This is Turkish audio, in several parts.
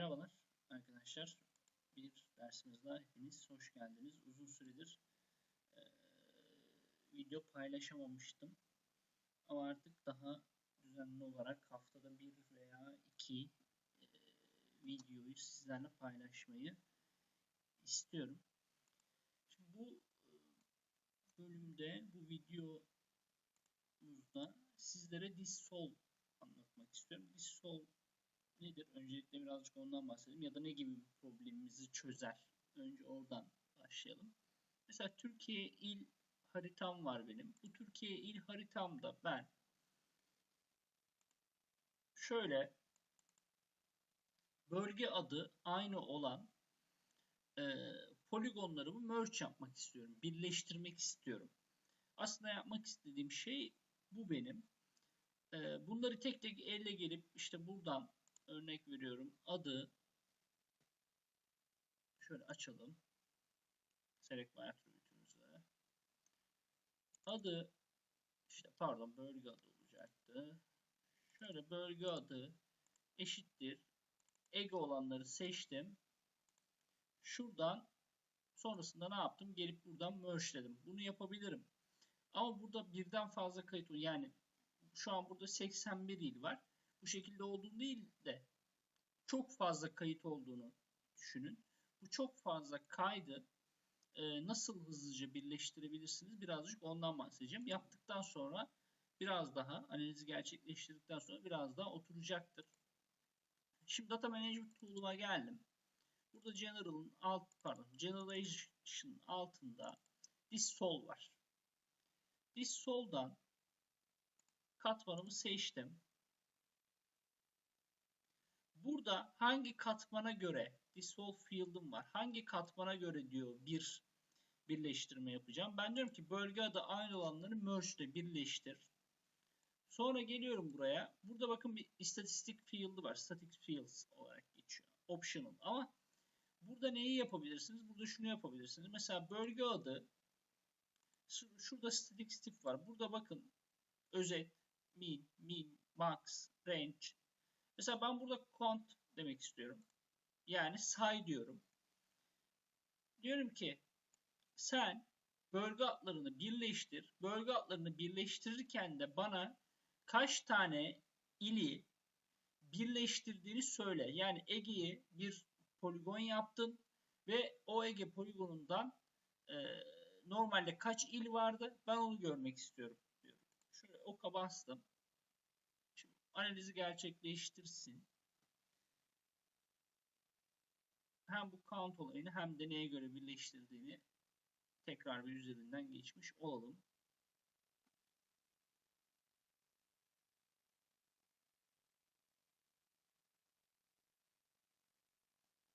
Merhabalar arkadaşlar. Bir dersimizde hepiniz hoş geldiniz. Uzun süredir e, video paylaşamamıştım. Ama artık daha düzenli olarak haftada bir veya iki e, videoyu sizlerle paylaşmayı istiyorum. Şimdi bu bölümde, bu videomuzda sizlere Dissol anlatmak istiyorum. Dissol nedir? Öncelikle birazcık ondan bahsedelim ya da ne gibi bir problemimizi çözer? Önce oradan başlayalım. Mesela Türkiye il haritam var benim. Bu Türkiye il haritamda ben şöyle bölge adı aynı olan e, poligonlarımı merge yapmak istiyorum. Birleştirmek istiyorum. Aslında yapmak istediğim şey bu benim. E, bunları tek tek elle gelip işte buradan örnek veriyorum. Adı şöyle açalım. Select by attribute'ümüzle adı işte pardon bölge adı olacaktı. Şöyle bölge adı eşittir. Ego olanları seçtim. Şuradan sonrasında ne yaptım? Gelip buradan merge'ledim bunu yapabilirim. Ama burada birden fazla kayıt yani şu an burada 81 il var bu şekilde olduğunu değil de çok fazla kayıt olduğunu düşünün. Bu çok fazla kaydı e, nasıl hızlıca birleştirebilirsiniz birazcık ondan bahsedeceğim. Yaptıktan sonra biraz daha analizi gerçekleştirdikten sonra biraz daha oturacaktır. Şimdi Data Management Tool'uma geldim. Burada General'ın alt pardon Generalization altında Dissol var. Dissol'dan katmanımı seçtim. Burada hangi katmana göre dissolve field'ım var. Hangi katmana göre diyor bir birleştirme yapacağım. Ben diyorum ki bölge adı aynı olanları merge ile birleştir. Sonra geliyorum buraya. Burada bakın bir istatistik field'ı var. Static fields olarak geçiyor. Optional. Ama burada neyi yapabilirsiniz? Burada şunu yapabilirsiniz. Mesela bölge adı şurada static tip var. Burada bakın özet, min, min, max, range, Mesela ben burada count demek istiyorum. Yani say diyorum. Diyorum ki sen bölge adlarını birleştir. Bölge adlarını birleştirirken de bana kaç tane ili birleştirdiğini söyle. Yani Ege'yi bir poligon yaptın ve o Ege poligonundan e, normalde kaç il vardı ben onu görmek istiyorum diyorum. Şöyle oka bastım analizi gerçekleştirsin. Hem bu count olayını hem de neye göre birleştirdiğini tekrar bir üzerinden geçmiş olalım.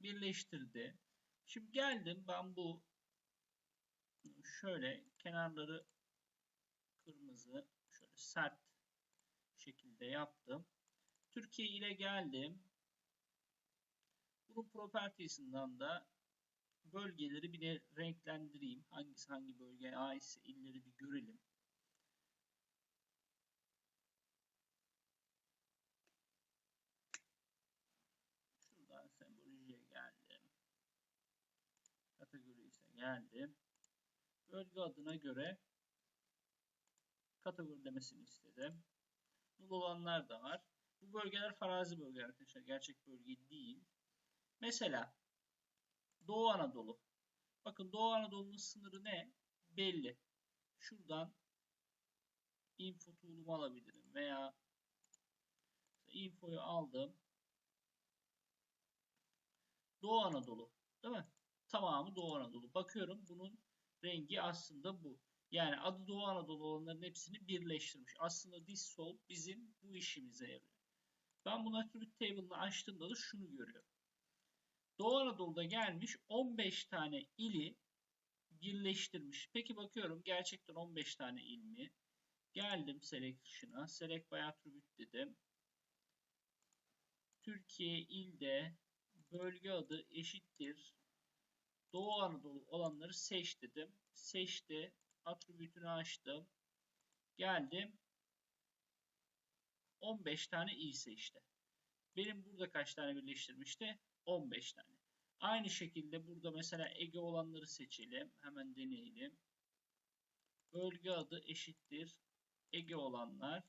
Birleştirdi. Şimdi geldim ben bu şöyle kenarları kırmızı şöyle sert şekilde yaptım. Türkiye ile geldim. Bunun propertiesinden de bölgeleri bir de renklendireyim. Hangisi hangi bölgeye aitse illeri bir görelim. Şuradan sembolojiye geldim. Kategori geldim. Bölge adına göre kategorilemesini istedim. Null olanlar da var. Bu bölgeler farazi bölge arkadaşlar. Gerçek bölge değil. Mesela Doğu Anadolu. Bakın Doğu Anadolu'nun sınırı ne? Belli. Şuradan info tool'umu alabilirim veya infoyu aldım. Doğu Anadolu. Değil mi? Tamamı Doğu Anadolu. Bakıyorum bunun rengi aslında bu. Yani adı Doğu Anadolu olanların hepsini birleştirmiş. Aslında dissol bizim bu işimize yarıyor. Ben bunu attribute table'ını açtığımda da şunu görüyorum. Doğu Anadolu'da gelmiş 15 tane ili birleştirmiş. Peki bakıyorum gerçekten 15 tane il mi? Geldim selection'a. Select by attribute dedim. Türkiye ilde bölge adı eşittir. Doğu Anadolu olanları seç dedim. Seçti attribütünü açtım. Geldim. 15 tane i seçti. Benim burada kaç tane birleştirmişti? 15 tane. Aynı şekilde burada mesela Ege olanları seçelim. Hemen deneyelim. Bölge adı eşittir. Ege olanlar.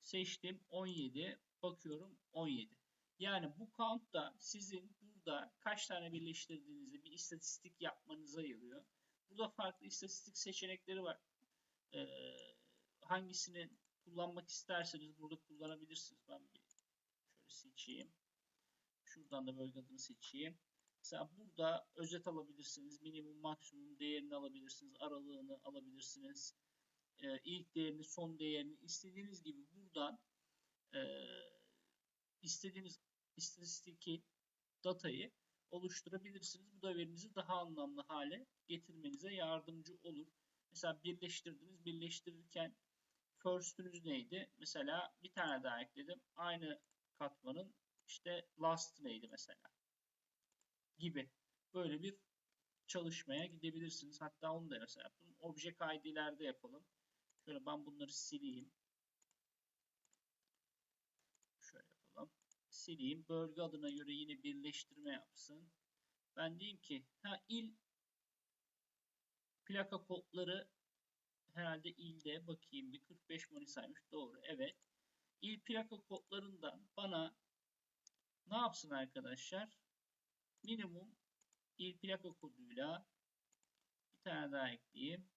Seçtim 17. Bakıyorum 17. Yani bu count da sizin burada kaç tane birleştirdiğinizi bir istatistik yapmanıza yarıyor. Burada farklı istatistik seçenekleri var. Ee, hangisini kullanmak isterseniz burada kullanabilirsiniz. Ben bir şöyle seçeyim. Şuradan da bölge adını seçeyim. Mesela burada özet alabilirsiniz. Minimum maksimum değerini alabilirsiniz. Aralığını alabilirsiniz. Ee, ilk değerini, son değerini istediğiniz gibi buradan e, istediğiniz istatistiki datayı oluşturabilirsiniz. Bu da verinizi daha anlamlı hale getirmenize yardımcı olur. Mesela birleştirdiniz. Birleştirirken first'ünüz neydi? Mesela bir tane daha ekledim. Aynı katmanın işte last neydi mesela? Gibi. Böyle bir çalışmaya gidebilirsiniz. Hatta onu da mesela yapalım. Object ID'lerde yapalım. Şöyle ben bunları sileyim. Şöyle yapalım. Sileyim. Bölge adına göre yine birleştirme yapsın. Ben diyeyim ki ha il plaka kodları herhalde ilde bakayım bir 45 Manisa'ymış. Doğru. Evet. İl plaka kodlarından bana ne yapsın arkadaşlar? Minimum il plaka koduyla bir tane daha ekleyeyim.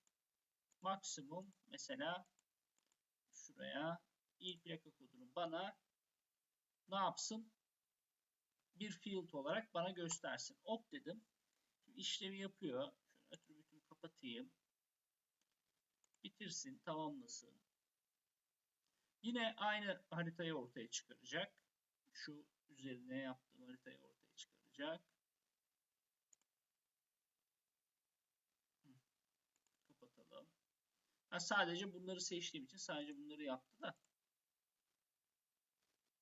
Maksimum mesela şuraya il plaka kodunu bana ne yapsın? Bir field olarak bana göstersin. Op dedim. Şimdi işlemi yapıyor. Şöyle attribütümü kapatayım. Bitirsin, tamamlasın. Yine aynı haritayı ortaya çıkaracak. Şu üzerine yaptığım haritayı ortaya çıkaracak. Kapatalım. Ha, sadece bunları seçtiğim için sadece bunları yaptı da.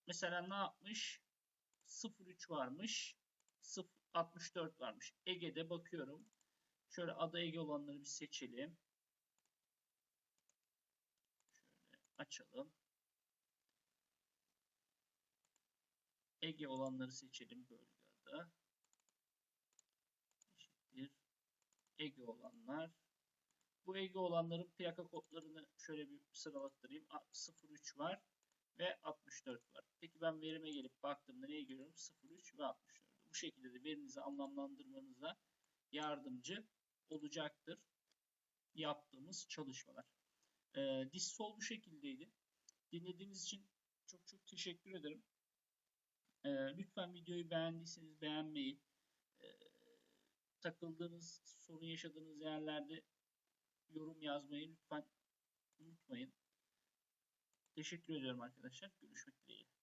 Mesela ne yapmış? 03 varmış. 64 varmış. Ege'de bakıyorum. Şöyle ada Ege olanları bir seçelim. Şöyle açalım. Ege olanları seçelim bölge adı. Eşittir. Ege olanlar. Bu Ege olanların plaka kodlarını şöyle bir sıralattırayım. 03 var ve 64 var. Peki ben verime gelip baktığımda neyi görüyorum? 03 ve 64. Bu şekilde de verinizi anlamlandırmanıza yardımcı olacaktır yaptığımız çalışmalar. Ee, Dissol bu şekildeydi. Dinlediğiniz için çok çok teşekkür ederim. Ee, lütfen videoyu beğendiyseniz beğenmeyi, e, takıldığınız, sorun yaşadığınız yerlerde yorum yazmayı lütfen unutmayın. Teşekkür ediyorum arkadaşlar. Görüşmek dileğiyle.